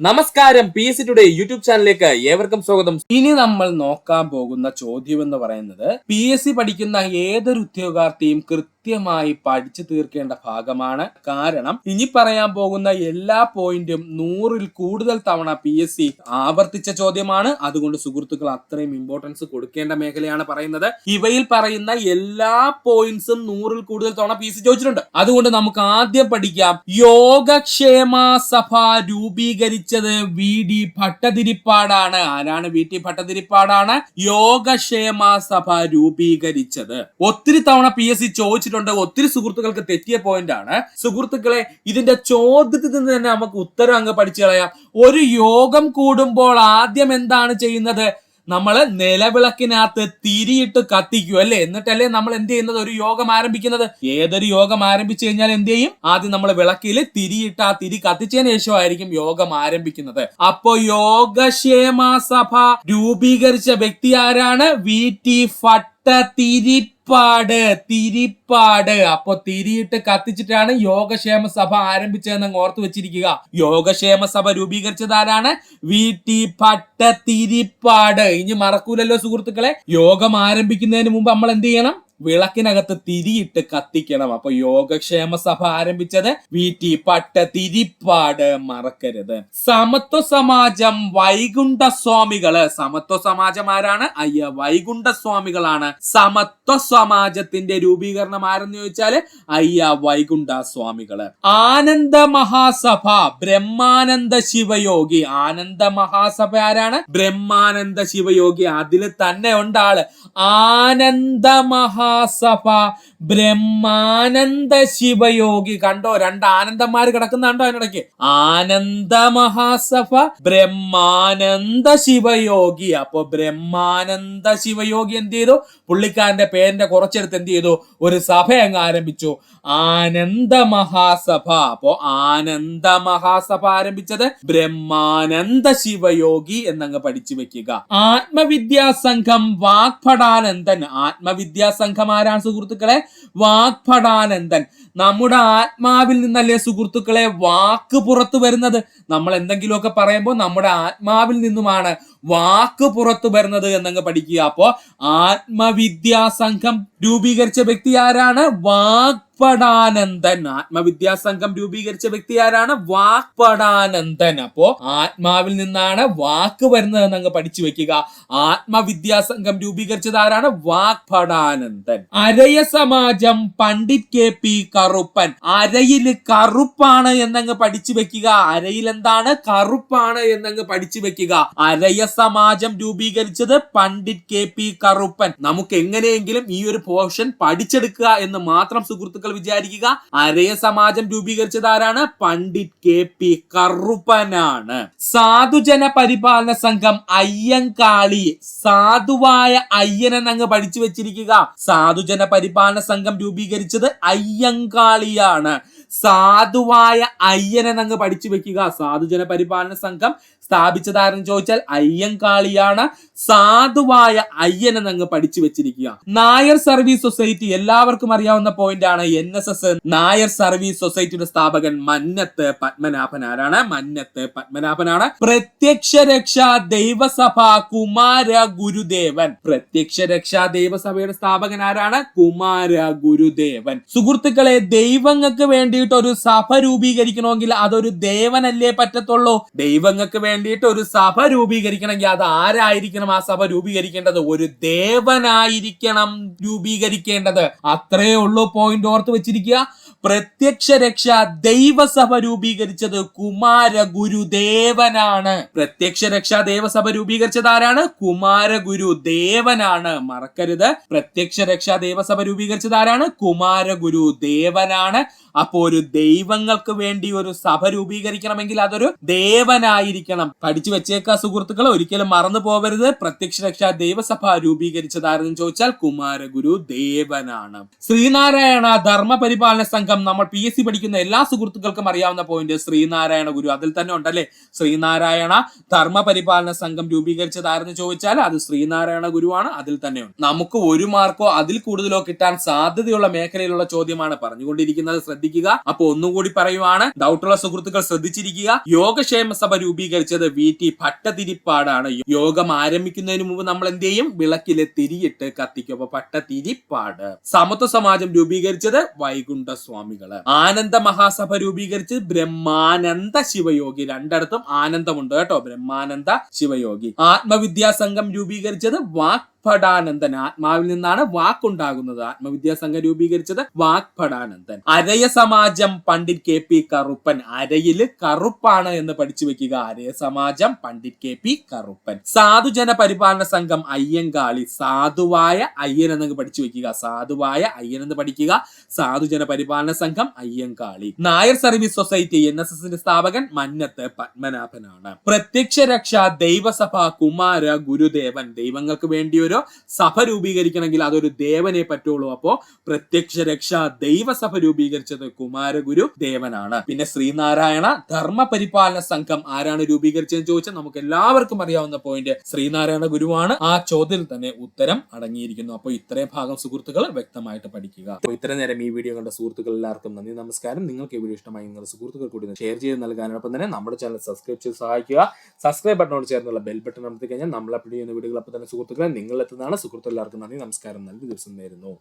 നമസ്കാരം P S today YouTube ചാനലിലേക്ക് ഏവർക്കും സ്വാഗതം. ഇനി നമ്മൾ നോക്കാൻ പോകുന്ന ചോദ്യം എന്ന് പറയുന്നത് പി എസ് സി പഠിക്കുന്ന ഏതൊരു ഉദ്യോഗാർത്ഥിയും കൃത്യമായി പഠിച്ചു തീർക്കേണ്ട ഭാഗമാണ്. കാരണം ഇനി പറയാൻ പോകുന്ന എല്ലാ പോയിന്റും നൂറിൽ കൂടുതൽ തവണ പി എസ് സി ആവർത്തിച്ച ചോദ്യമാണ്. അതുകൊണ്ട് സുഹൃത്തുക്കൾ അത്രയും ഇമ്പോർട്ടൻസ് കൊടുക്കേണ്ട മേഖലയാണ് പറയുന്നത്. ഇവയിൽ പറയുന്ന എല്ലാ പോയിന്റ്സും നൂറിൽ കൂടുതൽ തവണ പി എസ് സി ചോദിച്ചിട്ടുണ്ട്. അതുകൊണ്ട് നമുക്ക് ആദ്യം പഠിക്കാം. യോഗക്ഷേമ സഭ രൂപീകരിച്ചത് വി ഡി ഭട്ടതിരിപ്പാടാണ്. ആരാണ് വി ടി ഭട്ടതിരിപ്പാടാണ്? യോഗക്ഷേമ സഭ രൂപീകരിച്ചത്. ഒത്തിരി തവണ പി എസ് സി ചോദിച്ചിട്ടുണ്ട് ഒത്തിരി സുഹൃത്തുക്കൾക്ക് തെറ്റിയ പോയിന്റ് ആണ്. സുഹൃത്തുക്കളെ ഇതിന്റെ ചോദ്യത്തിൽ നിന്ന് തന്നെ നമുക്ക് ഉത്തരം അങ്ങ് പഠിച്ചു കളയാം. ഒരു യോഗം കൂടുമ്പോൾ ആദ്യം എന്താണ് ചെയ്യുന്നത്? നമ്മൾ നിലവിളക്കിനകത്ത് തിരിയിട്ട് കത്തിക്കും അല്ലേ? എന്നിട്ടല്ലേ നമ്മൾ എന്ത് ചെയ്യുന്നത്? ഒരു യോഗം ആരംഭിക്കുന്നത്. ഏതൊരു യോഗം ആരംഭിച്ചു കഴിഞ്ഞാൽ എന്ത് ചെയ്യും? ആദ്യം നമ്മൾ വിളക്കിൽ തിരിയിട്ട് ആ തിരി കത്തിച്ചതിന് ശേഷമായിരിക്കും യോഗം ആരംഭിക്കുന്നത്. അപ്പോ യോഗക്ഷേമ സഭ രൂപീകരിച്ച വ്യക്തി ആരാണ്? V T Bhattathiripad Thirippad. അപ്പൊ തിരിയിട്ട് കത്തിച്ചിട്ടാണ് യോഗക്ഷേമ സഭ ആരംഭിച്ചതെന്ന് ഓർത്ത് വെച്ചിരിക്കുക. യോഗക്ഷേമ സഭ രൂപീകരിച്ചത് ആരാണ്? വി. ടി. ഭട്ട തിരിപ്പാട് ഇനി മറക്കൂലല്ലോ സുഹൃത്തുക്കളെ. യോഗം ആരംഭിക്കുന്നതിന് മുമ്പ് നമ്മൾ എന്ത് ചെയ്യണം? വിളക്കിനകത്ത് തിരിയിട്ട് കത്തിക്കണം. അപ്പൊ യോഗക്ഷേമ സഭ ആരംഭിച്ചത് വി ടി പട്ട തിരിപ്പാട് മറക്കരുത്. സമത്വ സമാജം വൈകുണ്ഠ സ്വാമികൾ സമത്വ സമാജം ആരാണ്? അയ്യ വൈകുണ്ഠ സ്വാമികളാണ് സമത്വ സമാജത്തിന്റെ രൂപീകരണം ആരെന്ന് ചോദിച്ചാൽ അയ്യ വൈകുണ്ഠ സ്വാമികൾ ആനന്ദ മഹാസഭ ബ്രഹ്മാനന്ദ ശിവയോഗി. ആനന്ദ മഹാസഭ ആരാണ്? ബ്രഹ്മാനന്ദ ശിവയോഗി. അതിൽ തന്നെ ഉണ്ടാൾ ആനന്ദ ആനന്ദ മഹാസഭ ബ്രഹ്മാനന്ദ ശിവയോഗി. കണ്ടോ രണ്ട് ആനന്ദന്മാര് ആനന്ദന്മാർ കിടക്കുന്നുണ്ടോ അതിനിടയ്ക്ക്? ആനന്ദ മഹാസഭ ബ്രഹ്മാനന്ദ ശിവയോഗി. അപ്പൊ ബ്രഹ്മാനന്ദ ശിവയോഗി എന്ത് ചെയ്തു? പുള്ളിക്കാരന്റെ പേരിന്റെ കുറച്ചെടുത്ത് എന്ത് ചെയ്തു? ഒരു സഭ അങ്ങ് ആരംഭിച്ചു. ആനന്ദ മഹാസഭ അപ്പോ ആനന്ദ മഹാസഭ ആരംഭിച്ചത് ബ്രഹ്മാനന്ദ ശിവയോഗി എന്നങ്ങ് പഠിച്ചു വെക്കുക. ആത്മവിദ്യാ സംഘം വാഗ്ഭടാനന്ദൻ. ആത്മവിദ്യാ സംഘം ആരാണ് സുഹൃത്തുക്കളെ? വാഗ്ഭടാനന്ദൻ. നമ്മുടെ ആത്മാവിൽ നിന്നല്ലേ സുഹൃത്തുക്കളെ വാക്ക് പുറത്തു വരുന്നത്? നമ്മൾ എന്തെങ്കിലുമൊക്കെ പറയുമ്പോൾ നമ്മുടെ ആത്മാവിൽ നിന്നുമാണ് വാക്ക് പുറത്തു വരുന്നത് എന്നങ്ങ് പഠിക്കുക. അപ്പോ ആത്മവിദ്യാ സംഘം രൂപീകരിച്ച വ്യക്തി ആരാണ്? വാക്പടാനന്ദൻ. ആത്മവിദ്യാ സംഘം രൂപീകരിച്ച വ്യക്തി ആരാണ്? വാക്പടാനന്ദൻ. അപ്പോ ആത്മാവിൽ നിന്നാണ് വാക്ക് വരുന്നത് എന്നങ്ങ് പഠിച്ചു വെക്കുക. ആത്മവിദ്യാ സംഘം രൂപീകരിച്ചത് ആരാണ്? Vagbhatananda. Araya Samajam Pandit K P Karuppan. അരയിൽ കറുപ്പാണ് എന്നങ്ങ് പഠിച്ചു വെക്കുക. അരയിൽ എന്താണ്? കറുപ്പാണ് എന്നങ്ങ് പഠിച്ചു വെക്കുക. അരയ സമാജം രൂപീകരിച്ചത് പണ്ഡിറ്റ് കെ പി കറുപ്പൻ. നമുക്ക് എങ്ങനെയെങ്കിലും ഈ ഒരു പോർഷൻ പഠിച്ചെടുക്കുക എന്ന് മാത്രം സുഹൃത്തുക്കൾ വിചാരിക്കുക. അരയ സമാജം രൂപീകരിച്ചത് ആരാണ്? പണ്ഡിറ്റ് കെ പി കറുപ്പനാണ്. സാധുജന പരിപാലന സംഘം അയ്യങ്കാളി സാധുവായ അയ്യൻ എന്നങ്ങ് പഠിച്ചു വെച്ചിരിക്കുക. സാധുജന പരിപാലന സംഘം രൂപീകരിച്ചത് അയ്യങ്കാളിയാണ്. സാധുവായ അയ്യനെ എന്നങ്ങ് പഠിച്ചു വെക്കുക. സാധുജന പരിപാലന സംഘം സ്ഥാപിച്ചതാരെന്ന് ചോദിച്ചാൽ അയ്യങ്കാളിയാണ്. സാധുവായ അയ്യനെ എന്നങ്ങ് പഠിച്ചു വെച്ചിരിക്കുക. നായർ സർവീസ് സൊസൈറ്റി എല്ലാവർക്കും അറിയാവുന്ന പോയിന്റ് ആണ് N S S. Nair service സൊസൈറ്റിയുടെ സ്ഥാപകൻ മന്നത്ത് പത്മനാഭൻ ആരാണ്? മന്നത്ത് പത്മനാഭനാണ്. പ്രത്യക്ഷ രക്ഷാ ദൈവസഭ കുമാര ഗുരുദേവൻ. പ്രത്യക്ഷ രക്ഷാ ദൈവസഭയുടെ സ്ഥാപകൻ ആരാണ്? കുമാര ഗുരുദേവൻ. സുഹൃത്തുക്കളെ ദൈവങ്ങൾക്ക് വേണ്ടിയിട്ട് ഒരു സഭ രൂപീകരിക്കണമെങ്കിൽ അതൊരു ദേവനല്ലേ പറ്റത്തുള്ളൂ? ദൈവങ്ങൾക്ക് വേണ്ടിയിട്ട് ഒരു സഭ രൂപീകരിക്കണമെങ്കിൽ അത് ആരായിരിക്കണം ആ സഭ രൂപീകരിക്കേണ്ടത്? ഒരു ദേവനായിരിക്കണം രൂപീകരിക്കേണ്ടത്. അത്രേ ഉള്ളൂ പോയിന്റ് ഓർത്ത് വെച്ചിരിക്കുക. പ്രത്യക്ഷ രക്ഷ ദൈവസഭ രൂപീകരിച്ചത് കുമാരഗുരുദേവനാണ്. പ്രത്യക്ഷ രക്ഷ ദേവസഭ രൂപീകരിച്ചത് ആരാണ്? കുമാര ഗുരുദേവനാണ് മറക്കരുത്. പ്രത്യക്ഷ രക്ഷ ദേവസഭ രൂപീകരിച്ചത് ആരാണ്? കുമാര ഗുരുദേവനാണ് അപ്പോ ഒരു ദൈവങ്ങൾക്ക് വേണ്ടി ഒരു സഭ രൂപീകരിക്കണമെങ്കിൽ അതൊരു ദേവനായിരിക്കണം. പഠിച്ചു വെച്ചേക്ക സുഹൃത്തുക്കൾ ഒരിക്കലും മറന്നു പോവരുത്. പ്രത്യക്ഷ രക്ഷാ ദൈവസഭ രൂപീകരിച്ചതാരെന്ന് ചോദിച്ചാൽ കുമാരഗുരു ദേവനാണ്. ശ്രീനാരായണ ധർമ്മ പരിപാലന സംഘം നമ്മൾ പി എസ് സി പഠിക്കുന്ന എല്ലാ സുഹൃത്തുക്കൾക്കും അറിയാവുന്ന പോയിന്റ് ശ്രീനാരായണ ഗുരു അതിൽ തന്നെ ഉണ്ടല്ലേ? ശ്രീനാരായണ ധർമ്മ പരിപാലന സംഘം രൂപീകരിച്ചതായിരുന്നു ചോദിച്ചാൽ അത് ശ്രീനാരായണ ഗുരുവാണ്. അതിൽ തന്നെയുണ്ട് നമുക്ക് ഒരു മാർക്കോ അതിൽ കൂടുതലോ കിട്ടാൻ സാധ്യതയുള്ള മേഖലയിലുള്ള ചോദ്യമാണ് പറഞ്ഞുകൊണ്ടിരിക്കുന്നത്. ശ്രദ്ധിക്കുക. അപ്പൊ ഒന്നുകൂടി പറയുവാണ്. ഡൗട്ടുള്ള സുഹൃത്തുക്കൾ ശ്രദ്ധിച്ചിരിക്കുക. യോഗക്ഷേമ സഭ രൂപീകരിച്ചത് വി ടി ഭട്ടതിരിപ്പാടാണ്. യോഗം ആരംഭിക്കുന്നതിന് മുമ്പ് നമ്മൾ എന്ത് ചെയ്യും? വിളക്കിലെ തിരിയിട്ട് കത്തിക്കും. അപ്പൊ ഭട്ടതിരിപ്പാട്. സമത്വ സമാജം രൂപീകരിച്ചത് വൈകുണ്ഠ സ്വാമികൾ ആനന്ദ മഹാസഭ രൂപീകരിച്ച് ബ്രഹ്മാനന്ദ ശിവയോഗി രണ്ടിടത്തും ആനന്ദമുണ്ട് കേട്ടോ. ബ്രഹ്മാനന്ദ ശിവയോഗി. ആത്മവിദ്യാ സംഘം രൂപീകരിച്ചത് വാക്പടാനന്ദൻ ആത്മാവിൽ നിന്നാണ് വാക്കുണ്ടാകുന്നത്. ആത്മവിദ്യാ സംഘം രൂപീകരിച്ചത് വാക്പടാനന്ദൻ അരയ സമാജം പണ്ഡിറ്റ് കെ പി കറുപ്പൻ. അരയിൽ കറുപ്പാണ് എന്ന് പഠിച്ചു വെക്കുക. Araya Samajam Pandit K P Karuppan. സാധുജന പരിപാലന സംഘം അയ്യങ്കാളി. സാധുവായ അയ്യൻ എന്നൊക്കെ പഠിച്ചു വെക്കുക. സാധുവായ അയ്യൻ എന്ന് പഠിക്കുക. Sadhujana Paripalana Sangham Ayyankali. Nair service society N S എസിന്റെ സ്ഥാപകൻ മന്നത്ത് പത്മനാഭനാണ്. പ്രത്യക്ഷ രക്ഷ ദൈവസഭ കുമാര ഗുരുദേവൻ. ദൈവങ്ങൾക്ക് വേണ്ടി ഒരു സഭ രൂപീകരിക്കണമെങ്കിൽ അതൊരു ദേവനെ പറ്റുള്ളൂ. അപ്പോ പ്രത്യക്ഷ രക്ഷ ദൈവസഭ രൂപീകരിച്ചത് കുമാരഗുരു ദേവനാണ്. പിന്നെ ശ്രീനാരായണ ധർമ്മ പരിപാലന സംഘം ആരാണ് രൂപീകരിച്ചതെന്ന് ചോദിച്ചാൽ നമുക്ക് എല്ലാവർക്കും അറിയാവുന്ന പോയിന്റ് ശ്രീനാരായണ ഗുരുവാണ്. ആ ചോദ്യത്തിൽ തന്നെ ഉത്തരം അടങ്ങിയിരിക്കുന്നു. അപ്പോൾ ഇത്രയും ഭാഗം സുഹൃത്തുക്കൾ വ്യക്തമായിട്ട് പഠിക്കുക. അപ്പോൾ ഇത്ര നേരം ഈ വീഡിയോ കണ്ട സുഹൃത്തുക്കൾ എല്ലാവർക്കും നന്ദി നമസ്കാരം. നിങ്ങൾക്ക് ഈ വീഡിയോ ഇഷ്ടമായി നിങ്ങളുടെ സുഹൃത്തുക്കൾ കൂടി ഷെയർ ചെയ്ത് നൽകാനോടൊപ്പം തന്നെ നമ്മുടെ ചാനൽ സബ്സ്ക്രൈബ് ചെയ്ത് സഹായിക്കുക. സബ്സ്ക്രൈബ് ബട്ടണോട് ചേർന്നുള്ള ബെൽ ബട്ടൺ അമർത്തി കഴിഞ്ഞാൽ നമ്മൾ അപ്ലോഡ് ചെയ്യുന്ന വീഡിയോകൾ അപ്പോൾ തന്നെ സുഹൃത്തുക്കളെ നിങ്ങൾ എത്തുന്നതാണ് എല്ലാവർക്കും നന്ദി നമസ്കാരം നല്ല ദിവസം നേരുന്നു.